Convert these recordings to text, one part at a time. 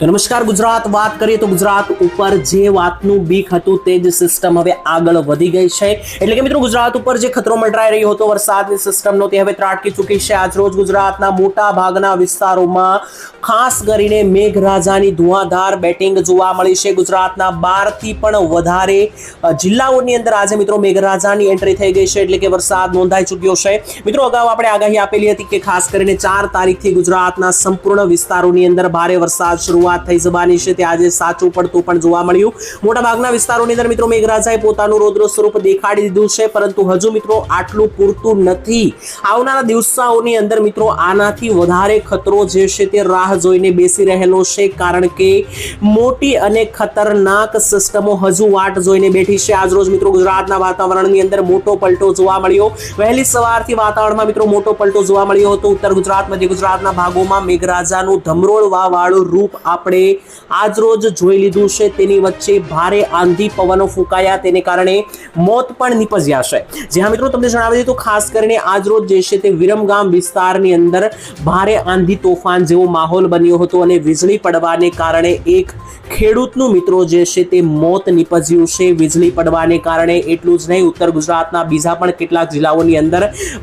નમસ્કાર, ગુજરાત વાત કરીએ તો ગુજરાત ઉપર જે વાતનું બીક હતું તે જ સિસ્ટમ હવે આગળ વધી ગઈ છે. એટલે કે મિત્રો, ગુજરાત ઉપર જે ખતરો મંડરાઈ રહ્યો હતો, વરસાદની સિસ્ટમનો તે હવે ત્રાટકી ચૂકી છે. આજરોજ ગુજરાતના મોટા ભાગના વિસ્તારોમાં ખાસ કરીને મેઘરાજાની ધુઆધાર બેટિંગ જોવા મળી છે. ગુજરાતના બારથી પણ વધારે જિલ્લાઓની અંદર આજે મિત્રો મેઘરાજાની એન્ટ્રી થઈ ગઈ છે. એટલે કે વરસાદ નોંધાઈ ચૂક્યો છે. મિત્રો, અગાઉ આપણે આગાહી આપેલી હતી કે ખાસ કરીને ચાર તારીખથી ગુજરાતના સંપૂર્ણ વિસ્તારોની અંદર ભારે વરસાદ શરૂઆત થઈ જવાની છે તે આજે સાચું પડતું પણ જોવા મળ્યું. મોટા ભાગના વિસ્તારોની અંદર મિત્રો મેઘરાજાએ પોતાનું રૌદ્ર સ્વરૂપ દેખાડી દીધું છે, પરંતુ હજુ મિત્રો આટલું પૂરતું નથી. આવનારા દિવસોની અંદર મિત્રો આનાથી વધારે ખતરો જે છે તે રાહ જોઈને બેસી રહેલો છે, કારણ કે મોટી અને ખતરનાક સિસ્ટમો હજુ વાટ જોઈને બેઠી છે. આજરોજ મિત્રો ગુજરાતના વાતાવરણની અંદર મોટો પલટો જોવા મળ્યો. વહેલી સવારથી વાતાવરણમાં મિત્રો મોટો પલટો જોવા મળ્યો હતો. ઉત્તર ગુજરાત મધ્ય ગુજરાતના ભાગોમાં મેઘરાજાનું ધમરોળવા વાળું રૂપ આપણે આજરોજ જોઈ લીધું છે. તેની વચ્ચે ભારે આંધી પવનો ફૂંકાયા. તેને કારણે મોત પણ નીપજ્યા છે. જે હા મિત્રો, તમને જણાવી તો ખાસ કરીને આજરોજ જે છે તે વિરમગામ વિસ્તારની અંદર ભારે આંધી તોફાન જેવો માહોલ બન્યો હતો અને વીજળી પડવાને કારણે એક ખેડૂતનું મિત્રો જે છે તે મોત નીપજ્યું છે. વીજળી પડવાને કારણે એટલું જ નહીં, ઉત્તર ગુજરાતના બીજા પણ કેટલાક જિલ્લાઓની અંદર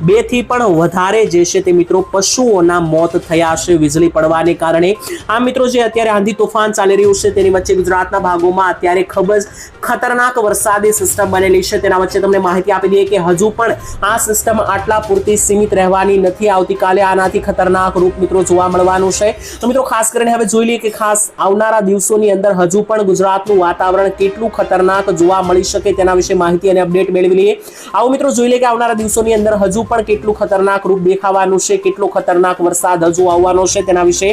બેથી પણ વધારે જે છે તે મિત્રો પશુઓના મોત થયા છે. વીજળી પડવાને કારણે આ મિત્રો જે અત્યારે આંધી તોફાન ચાલી રહ્યું છે. તેની વચ્ચે ગુજરાતના ભાગોમાં અત્યારે ખૂબ જ ખતરનાક વરસાદી સિસ્ટમ બનેલી છે. તેના વચ્ચે તમને માહિતી આપી દઈએ કે હજુ પણ આ સિસ્ટમ આટલા પૂરતી સીમિત રહેવાની નથી. આવતીકાલે આનાથી ખતરનાક રૂપ મિત્રો જોવા મળવાનું છે. તો મિત્રો ખાસ કરીને હવે જોઈ લઈએ કે ખાસ આવનારા દિવસોની અંદર હજુ પણ ગુજરાતનું વાતાવરણ કેટલું ખતરનાક જોવા મળી શકે તેના વિશે માહિતી અને અપડેટ મેળવી લઈએ. આવો મિત્રો જોઈ લઈએ કે આવનારા દિવસોની અંદર હજુ પણ કેટલું ખતરનાક રૂપ દેખાવાનું છે. કેટલો ખતરનાક વરસાદ હજુ આવવાનો છે તેના વિશે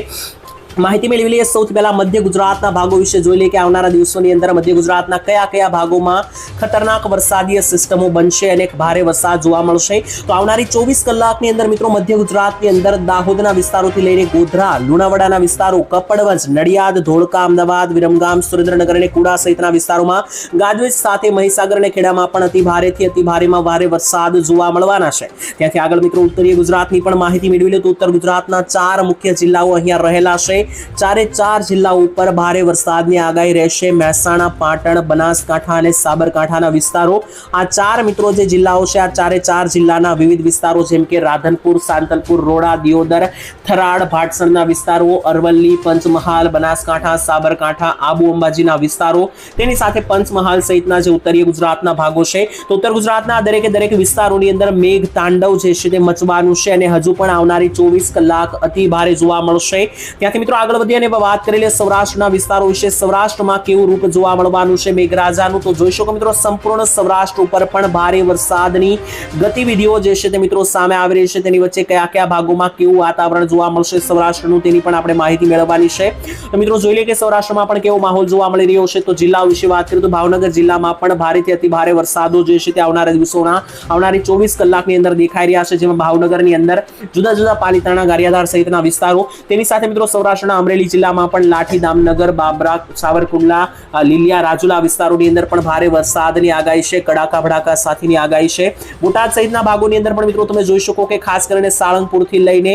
માહિતી મેળવી લઈએ. સૌથી પહેલા મધ્ય ગુજરાતના ભાગો વિશે જોઈ લઈએ કે આવનારા દિવસોની અંદર મધ્ય ગુજરાતના કયા કયા ભાગોમાં ખતરનાક વરસાદીય સિસ્ટમો બનશે અને ભારે વરસાદ જોવા મળશે. તો આવનારી ચોવીસ કલાકની અંદર મિત્રો મધ્ય ગુજરાતની અંદર દાહોદના વિસ્તારોથી લઈને ગોધરા, લુણાવાડાના વિસ્તારો, કપડવંજ, નડિયાદ, ધોળકા, અમદાવાદ, વિરમગામ, સુરેન્દ્રનગર અને કુડા સહિતના વિસ્તારોમાં ગાજવીજ સાથે મહીસાગર અને ખેડામાં પણ અતિ ભારેથી અતિ ભારેમાં ભારે વરસાદ જોવા મળવાના છે. ત્યાંથી આગળ મિત્રો ઉત્તરીય ગુજરાતની પણ માહિતી મેળવી લે તો ઉત્તર ગુજરાતના ચાર મુખ્ય જિલ્લાઓ અહીંયા રહેલા છે. ચારે ચાર જિલ્લા ઉપર ભારે વરસાદની આગાહી રહેશે. મહેસાણા, પાટણ, બનાસકાંઠા અને સાબરકાંઠાના વિસ્તારો. આ ચાર મિત્રો જે જિલ્લાઓ છે, આ ચારે ચાર જિલ્લાના વિવિધ વિસ્તારો જેમ કે રાધનપુર, સાંતલપુર, રોડા, દિયોદર, થરાડ ભાટસણના વિસ્તારો, અરવલ્લી, પંચમહાલ, બનાસકાંઠા, સાબરકાંઠા, આબુ અંબાજીના વિસ્તારો. તેની સાથે પંચમહાલ સહિતના જે ઉત્તરીય ગુજરાતના ભાગો છે, તો ઉત્તર ગુજરાતના દરેકે દરેક વિસ્તારોની અંદર મેઘ તાંડવ જે છે તે મચવાનું છે અને હજુ પણ આવનારી ચોવીસ કલાક અતિ ભારે જોવા મળશે. ત્યાંથી મિત્રો આગળ વધીએ અને વાત કરી લઈએ સૌરાષ્ટ્રના વિસ્તારો વિશે. સૌરાષ્ટ્રમાં કેવું રૂપ જોવા મળવાનું છે મેઘરાજાનું? તો જોઈ શકો મિત્રો, સંપૂર્ણ સૌરાષ્ટ્ર ઉપર પણ ભારે વરસાદની ગતિવિધિઓ જે છે તે મિત્રો સામે આવી રહી છે. તેની વચ્ચે કયા કયા ભાગોમાં કેવું વાતાવરણ જોવા મળશે સૌરાષ્ટ્રનું તેની પણ આપણે માહિતી મેળવવાની છે. તો મિત્રો, જોઈ લઈએ કે સૌરાષ્ટ્રમાં પણ કેવો માહોલ જોવા મળી રહ્યો છે. તો જિલ્લાઓ વિશે વાત કરીએ તો ભાવનગર જિલ્લામાં પણ ભારેથી અતિ ભારે વરસાદો જે છે તે આવનારા દિવસોના, આવનારી ચોવીસ કલાકની અંદર દેખાઈ રહ્યા છે. જેમાં ભાવનગરની અંદર જુદા જુદા પાલિતાણા, ગારિયાધાર સહિતના વિસ્તારો. તેની સાથે મિત્રો સૌરાષ્ટ્રના અમરેલી જિલ્લામાં પણ લાઠી દામનગર બાબરા, સાવરકુંડલા લીલિયા, રાજુલા વિસ્તારોની અંદર પણ ભારે વરસાદની આગાહી છે, કડાકા ભડાકા સાથેની આગાહી છે. બોટાદ સહિતના ભાગોની અંદર પણ મિત્રો તમે જોઈ શકો કે ખાસ કરીને સાળંગપુરથી લઈને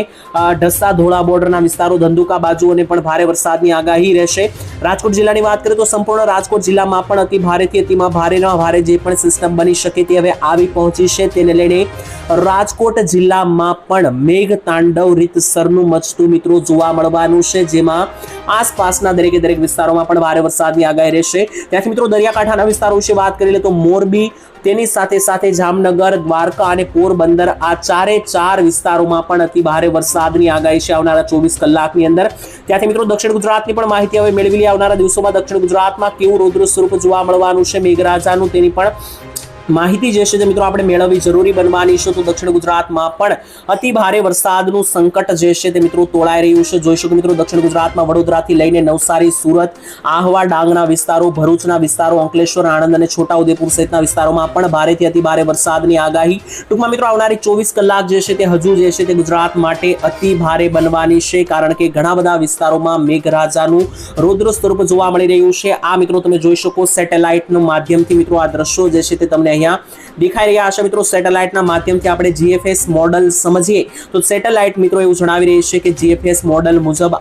ઢસા, ધોળા બોર્ડરના વિસ્તારો, ધંધુકા બાજુઓને પણ ભારે વરસાદની આગાહી રહેશે. રાજકોટ જિલ્લાની વાત કરીએ તો સંપૂર્ણ રાજકોટ જિલ્લામાં પણ અતિ ભારેથી અતિમાં ભારેના ભારે જે પણ સિસ્ટમ બની શકે તે હવે આવી પહોંચી છે. તેને લઈને રાજકોટ જિલ્લામાં પણ મેઘ તાંડવ રીતસરનું મચતું મિત્રો જોવા મળવાનું છે. જેમાં આસપાસના દરેકે દરેક વિસ્તારોમાં પણ ભારે વરસાદની આગાહી રહેશે. ત્યાંથી મિત્રો દરિયાકાંઠાના વિસ્તારો વિશે વાત કરી લે તો મોરબી, તેની સાથે સાથે જામનગર, દ્વારકા અને પોરબંદર આ ચારે ચાર વિસ્તારોમાં પણ અતિ ભારે વરસાદની આગાહી છે આવનારા ચોવીસ કલાકની અંદર. ત્યાંથી મિત્રો દક્ષિણ ગુજરાતની પણ માહિતી હવે મેળવી આવનારા દિવસોમાં દક્ષિણ ગુજરાતમાં કેવું રૌદ્ર સ્વરૂપ જોવા મળવાનું છે, મેઘરાજાનું તેની પણ માહિતી જે છે તે મિત્રો આપણે મેળવવી જરૂરી બનવાની છે તો દક્ષિણ ગુજરાતમાં પણ અતિ ભારે વરસાદનું સંકટ જે છે તે મિત્રો તોળાઈ રહ્યું છે. જોઈ શકો મિત્રો દક્ષિણ ગુજરાતમાં વડોદરાથી લઈને નવસારી, સુરત, આહવા, ડાંગના વિસ્તારો, ભરૂચના વિસ્તારો, અંકલેશ્વર, આણંદ અને છોટાઉદેપુર સહિતના વિસ્તારોમાં પણ ભારેથી અતિ ભારે વરસાદની આગાહી. ટૂંકમાં મિત્રો આવનારી ચોવીસ કલાક જે છે તે હજુ જે છે તે ગુજરાત માટે અતિ ભારે બનવાની છે કારણ કે ઘણા બધા વિસ્તારોમાં મેઘરાજાનું રૌદ્ર સ્વરૂપ જોવા મળી રહ્યું છે. આ મિત્રો તમે જોઈ શકો સેટેલાઇટનું માધ્યમથી મિત્રો આ દ્રશ્યો જે છે તે તમને અહીંયા દેખાઈ રહ્યા હશે મિત્રો સેટેલાઇટના માધ્યમથી આપણે જીએફએસ મોડલ સમજીએ. તો સેટેલાઇટ મિત્રો એવું જણાવી રહી છે કે જીએફએસ મોડલ મુજબ